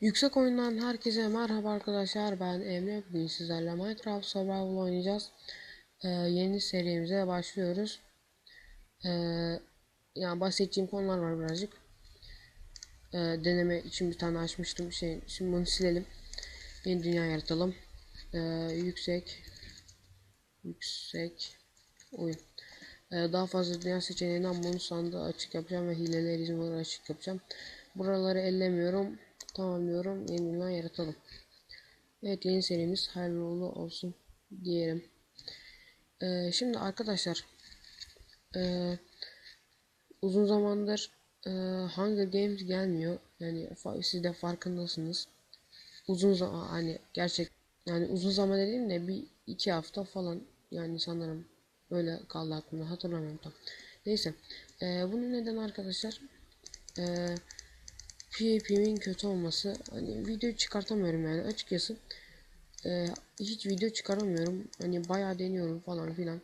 Yüksek oyundan herkese merhaba arkadaşlar. Ben Emre. Bugün sizlerle Minecraft Survival oynayacağız. Ee, yeni serimize başlıyoruz. Ee, yani bahsedeceğim konular var birazcık. Ee, deneme için bir tane açmıştım. Şey şimdi bunu silelim. Yeni dünya yaratalım. Ee, yüksek yüksek oyun. Ee, daha fazla dünya seçeneğinden bonus sandığı açık yapacağım ve hileler izin açık yapacağım. Buraları ellemiyorum tamamlıyorum. Yeni dünya yaratalım. Evet yeni serimiz hayırlı uğurlu olsun diyelim. Ee, şimdi arkadaşlar ee, uzun zamandır e, Hunger Games gelmiyor. Yani siz de farkındasınız. Uzun zaman hani gerçek yani uzun zaman dediğim de bir iki hafta falan yani sanırım öyle kaldı aklımda hatırlamıyorum tam. Neyse ee, bunu neden arkadaşlar ee, PvP'min kötü olması hani video çıkartamıyorum yani. Açıkçası e, hiç video çıkaramıyorum. Hani bayağı deniyorum falan filan.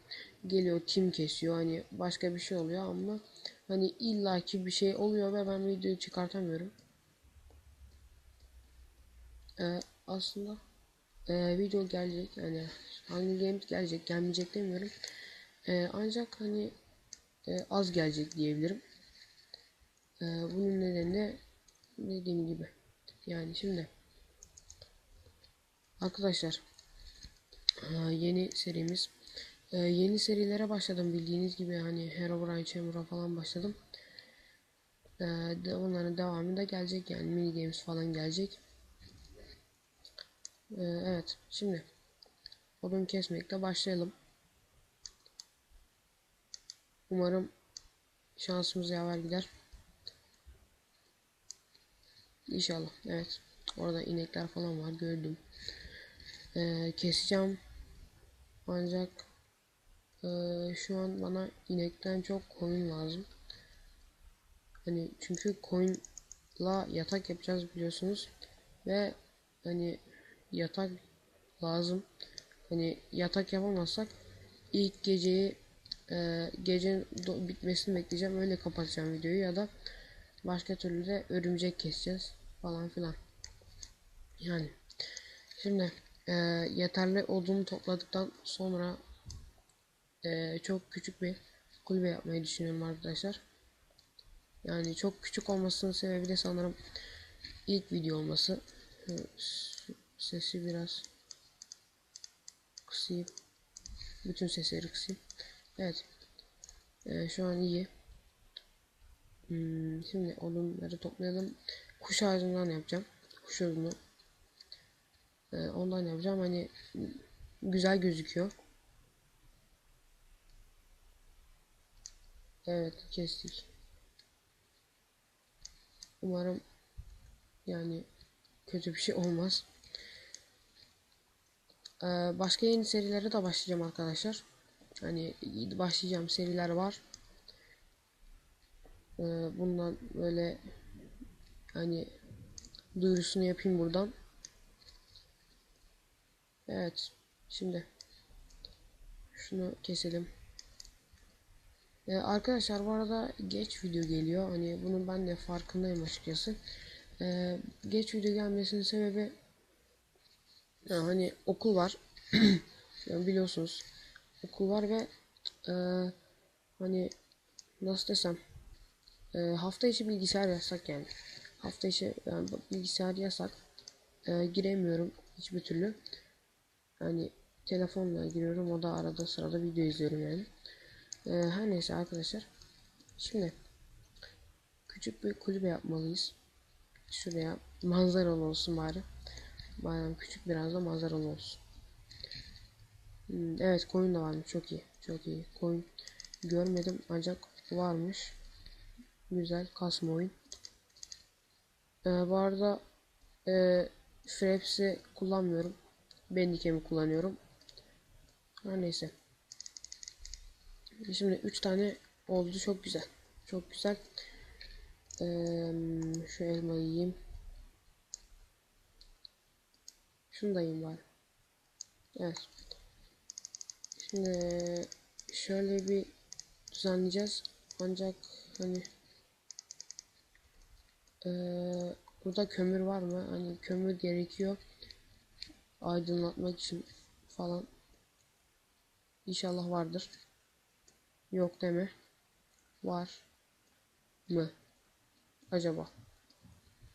Geliyor tim kesiyor hani başka bir şey oluyor ama hani illaki bir şey oluyor ve ben videoyu çıkartamıyorum. E, aslında e, video gelecek yani hangi games gelecek gelmeyecek demiyorum. E, ancak hani e, az gelecek diyebilirim. E, bunun nedeni de dediğim gibi. Yani şimdi arkadaşlar e, yeni serimiz e, yeni serilere başladım bildiğiniz gibi. Hani Herobrine Chamber'a falan başladım. E, onların devamı da gelecek. Yani mini games falan gelecek. Evet şimdi odun kesmekle başlayalım. Umarım şansımız yaver gider İnşallah. Evet. Orada inekler falan var gördüm. Ee, keseceğim. Ancak e, şu an bana inekten çok koyun lazım. Hani çünkü koyunla yatak yapacağız biliyorsunuz. Ve hani yatak lazım. Hani yatak yapamazsak ilk geceyi e, gecenin bitmesini bekleyeceğim. Öyle kapatacağım videoyu ya da Başka türlü de örümcek keseceğiz falan filan. Yani şimdi e, yeterli odunu topladıktan sonra e, çok küçük bir kulübe yapmayı düşünüyorum arkadaşlar. Yani çok küçük olmasının sebebi de sanırım ilk video olması. Sesi biraz kısayım. Bütün sesleri kısayım. Evet. Ee, şu an iyi. Hmm, şimdi odunları toplayalım. Kuş ağacından yapacağım. Kuş odunu. Ee, ondan yapacağım. Hani güzel gözüküyor. Evet kestik. Umarım yani kötü bir şey olmaz. Ee, başka yeni serilere de başlayacağım arkadaşlar. Hani başlayacağım seriler var. Ee, bundan böyle hani duyurusunu yapayım buradan. Evet. Şimdi şunu keselim. Ee, arkadaşlar bu arada geç video geliyor. Hani bunun ben de farkındayım açıkçası. Ee, geç video gelmesinin sebebi yani hani okul var. yani biliyorsunuz okul var ve e, hani nasıl desem e, hafta içi bilgisayar yasak yani. Hafta içi yani bilgisayar yasak. E, giremiyorum hiçbir türlü. Yani telefonla giriyorum o da arada sırada video izliyorum yani. E, her neyse arkadaşlar. Şimdi küçük bir kulübe yapmalıyız. Şuraya manzaralı olsun bari. Bari küçük biraz da manzaralı olsun. Hmm, evet koyun da varmış çok iyi. Çok iyi. Koyun görmedim ancak varmış. Güzel kasma oyun. Ee, bu arada e, Fraps'i kullanmıyorum. Bandicam'i kullanıyorum. Her neyse. Şimdi 3 tane oldu çok güzel. Çok güzel. Ee, şu elmayı yiyeyim. Şunu da yiyeyim bari. Evet. Şimdi şöyle bir düzenleyeceğiz. Ancak hani ee, Burada kömür var mı? Hani kömür gerekiyor. Aydınlatmak için falan. İnşallah vardır. Yok deme. Var mı? Acaba?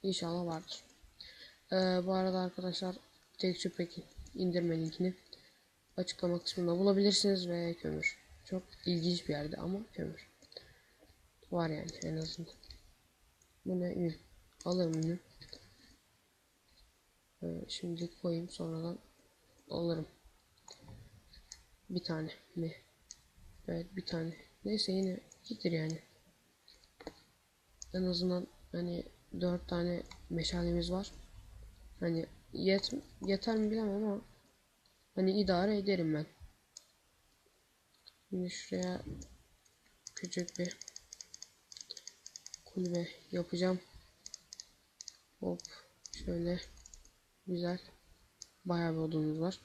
İnşallah vardır. Ee, bu arada arkadaşlar Texture Pack'in indirme linkini açıklama kısmında bulabilirsiniz ve kömür. Çok ilginç bir yerde ama kömür. Var yani en azından. Bu ne? Alırım ünü. Ee, şimdi koyayım sonradan alırım. Bir tane mi? Evet bir tane. Neyse yine iyidir yani. En azından hani dört tane meşalemiz var. Hani yet yeter mi bilemem ama hani idare ederim ben. Şimdi şuraya küçük bir kulübe yapacağım. Hop şöyle güzel bayağı bir odunumuz var.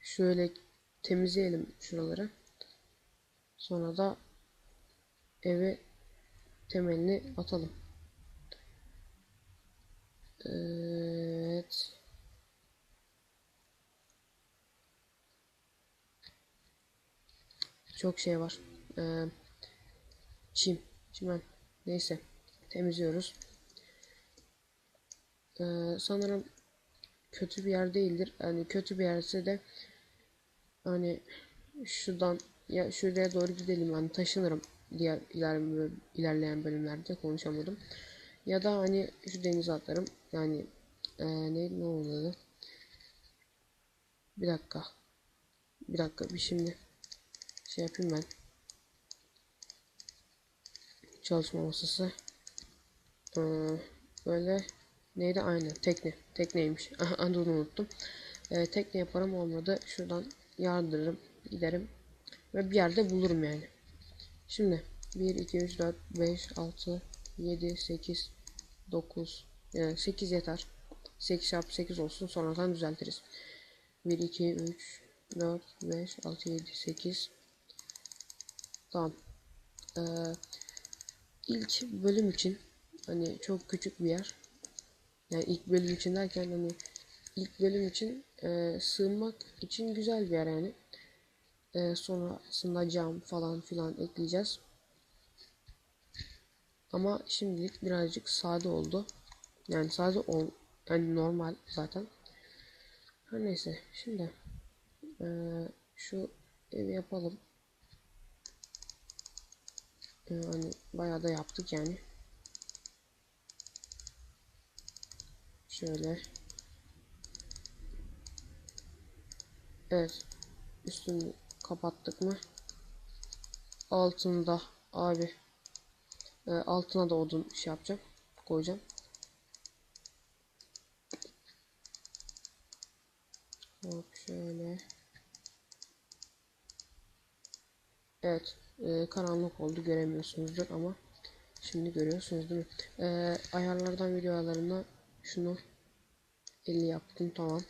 Şöyle temizleyelim şuraları. Sonra da eve temelini atalım. Evet. Çok şey var. Ee, çim, çimen. Neyse. Temizliyoruz. Ee, sanırım kötü bir yer değildir. Yani kötü bir yerse de hani şuradan ya şuraya doğru gidelim yani taşınırım diğer iler, ilerleyen bölümlerde konuşamadım. Ya da hani şu denize atlarım. Yani ee, ne ne oldu? Bir dakika. Bir dakika bir şimdi şey yapayım ben. Çalışma masası. Ee, böyle neydi aynı tekne. Tekneymiş. Adını unuttum. Ee, tekne yaparım olmadı. Şuradan yardırırım. Giderim. Ve bir yerde bulurum yani. Şimdi 1, 2, 3, 4, 5, 6, 7, 8, 9, yani 8 yeter. 8 çarpı 8 olsun sonradan düzeltiriz. 1, 2, 3, 4, 5, 6, 7, 8. Tamam. Ee, ilk bölüm için hani çok küçük bir yer. Yani ilk bölüm için derken hani ilk bölüm için e, sığınmak için güzel bir yer yani. E, sonrasında cam falan filan ekleyeceğiz. Ama şimdilik birazcık sade oldu. Yani sade ol yani normal zaten. Her neyse şimdi e, şu evi yapalım. E, hani bayağı da yaptık yani. Şöyle. Evet. Üstünü kapattık mı? Altında abi e, altına da odun şey yapacağım. Koyacağım. Hop şöyle. Evet. E, karanlık oldu göremiyorsunuzdur ama şimdi görüyorsunuz değil mi? E, ayarlardan video ayarlarına şunu 50 yaptım tamam.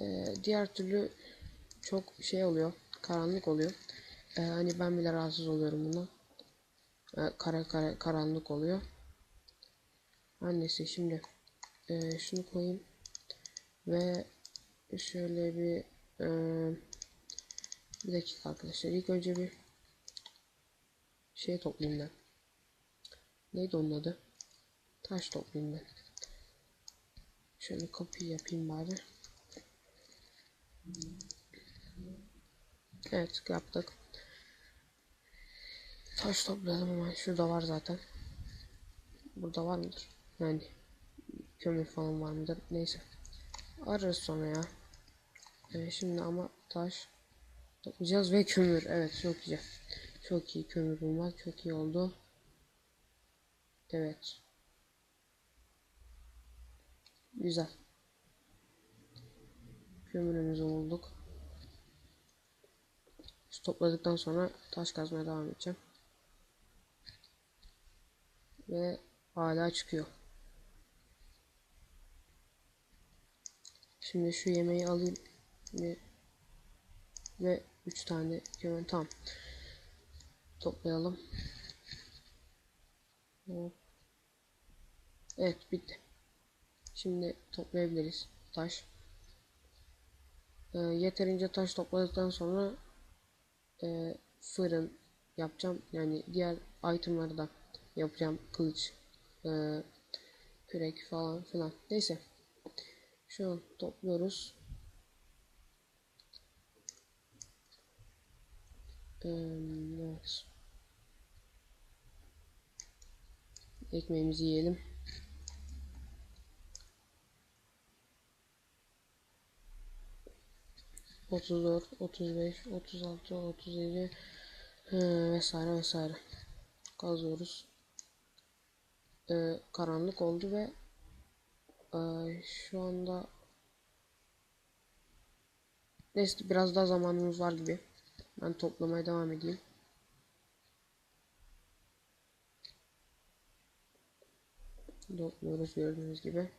E, diğer türlü çok şey oluyor. Karanlık oluyor. E, hani ben bile rahatsız oluyorum bundan. E, kara kara karanlık oluyor. Annesi şimdi e, şunu koyayım ve şöyle bir e, bir dakika arkadaşlar. İlk önce bir şey toplayayım ben. Neydi onun adı? Taş toplayayım ben. Şöyle kapıyı yapayım bari. Evet yaptık. Taş toplayalım hemen. Şurada var zaten. Burada var mıdır? Yani kömür falan var mıdır? Neyse. Ararız sonra ya. Evet, şimdi ama taş toplayacağız ve kömür. Evet çok güzel. Çok iyi kömür bulmak çok iyi oldu. Evet. Güzel. Kömürümüzü bulduk. Şu topladıktan sonra taş kazmaya devam edeceğim. Ve hala çıkıyor. Şimdi şu yemeği alayım ve ve 3 tane kömür tamam. Toplayalım. Evet bitti. Şimdi toplayabiliriz taş. Ee, yeterince taş topladıktan sonra e, fırın yapacağım. Yani diğer itemları da yapacağım. Kılıç, e, kürek falan filan. Neyse. Şu an topluyoruz. Ee, evet. Ekmeğimizi yiyelim. Otuz dört, otuz beş, otuz altı, otuz yedi vesaire vesaire. Kazıyoruz. Ee, karanlık oldu ve e, şu anda neyse biraz daha zamanımız var gibi. Ben toplamaya devam edeyim. Topluyoruz gördüğünüz gibi.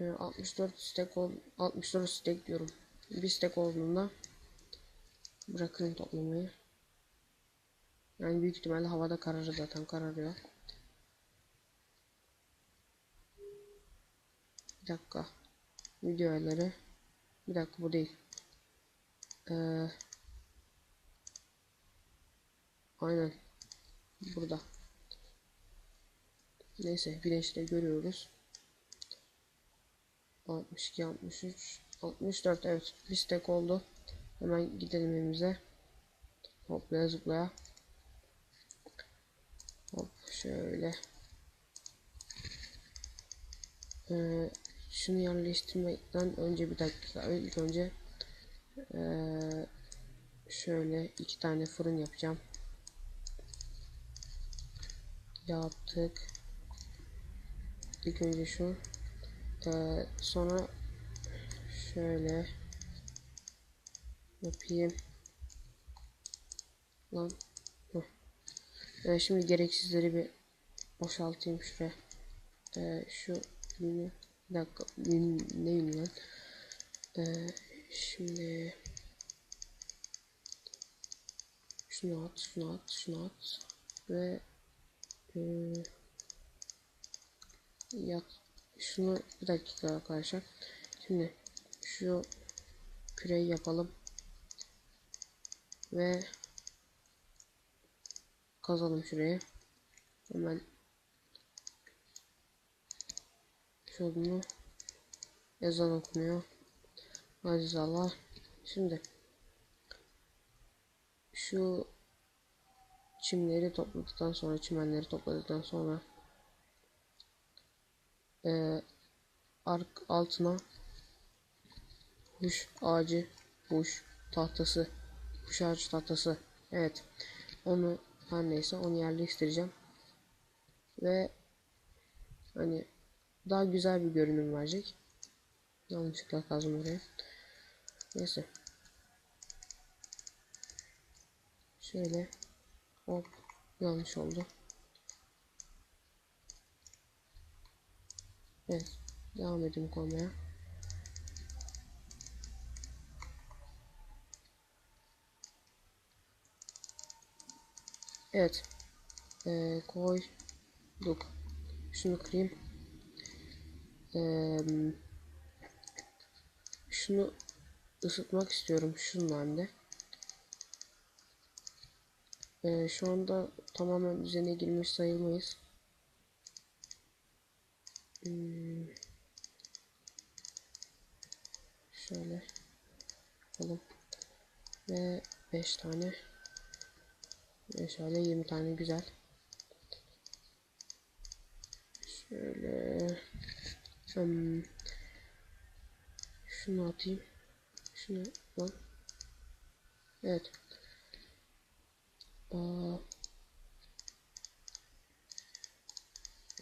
Ee, 64 stack ol 64 stack diyorum. Bir stack olduğunda bırakırım toplamayı. Yani büyük ihtimalle havada kararır zaten kararıyor. Bir dakika. Video ayarları. Bir dakika bu değil. Ee, aynen. Burada. Neyse güneşte görüyoruz. 62, 63, 64 evet bir stack oldu. Hemen gidelim evimize. Hoplaya zıplaya. Hop şöyle. Ee, şunu yerleştirmekten önce bir dakika ilk önce ee, şöyle iki tane fırın yapacağım. Yaptık. İlk önce şu. Ee, sonra şöyle yapayım. Lan. Şimdi gereksizleri bir boşaltayım şuraya. Ee, şu bir dakika neyim lan? Şimdi şunu at, şunu at, şunu at ve e, yat şunu bir dakika arkadaşlar. Şimdi şu küreyi yapalım ve kazalım şuraya. Hemen şunu ezan okunuyor. Aziz Allah. Şimdi şu çimleri topladıktan sonra çimenleri topladıktan sonra e, ark altına kuş ağacı kuş tahtası kuş ağacı tahtası. Evet onu her neyse onu yerleştireceğim. Ve hani daha güzel bir görünüm verecek. Yanlışlıkla kazdım oraya neyse şöyle hop yanlış oldu evet devam edeyim koymaya Evet. Ee, koyduk. Şunu kırayım. Ee, şunu ısıtmak istiyorum şunun hem Ee, şu anda tamamen üzerine girmiş sayılmayız. Hmm. Şöyle yapalım. Ve 5 tane ve şöyle 20 tane güzel. Şöyle hmm, şunu atayım. Şunu lan. Evet. Aa,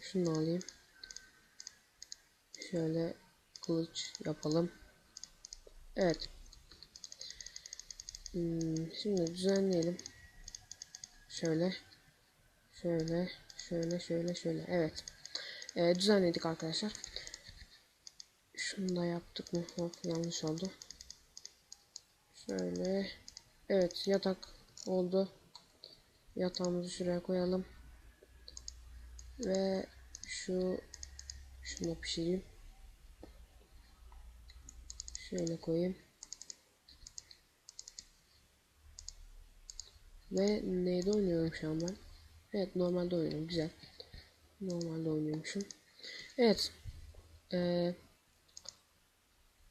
şunu alayım. Şöyle kılıç yapalım. Evet. Hmm, şimdi düzenleyelim. Şöyle. Şöyle. Şöyle şöyle şöyle. Evet. Ee, düzenledik arkadaşlar. Şunu da yaptık mı? Hop yanlış oldu. Şöyle. Evet yatak oldu. Yatağımızı şuraya koyalım. Ve şu şunu pişireyim. Şöyle koyayım. Ve neyde oynuyorum şu an ben? Evet normalde oynuyorum. Güzel. Normalde oynuyormuşum. Evet. Ee,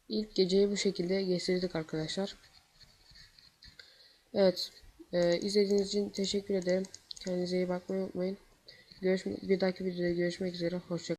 ilk geceyi bu şekilde geçirdik arkadaşlar. Evet. E, izlediğiniz için teşekkür ederim. Kendinize iyi bakmayı unutmayın. Görüşmek, bir dahaki videoda görüşmek üzere. Hoşçakalın.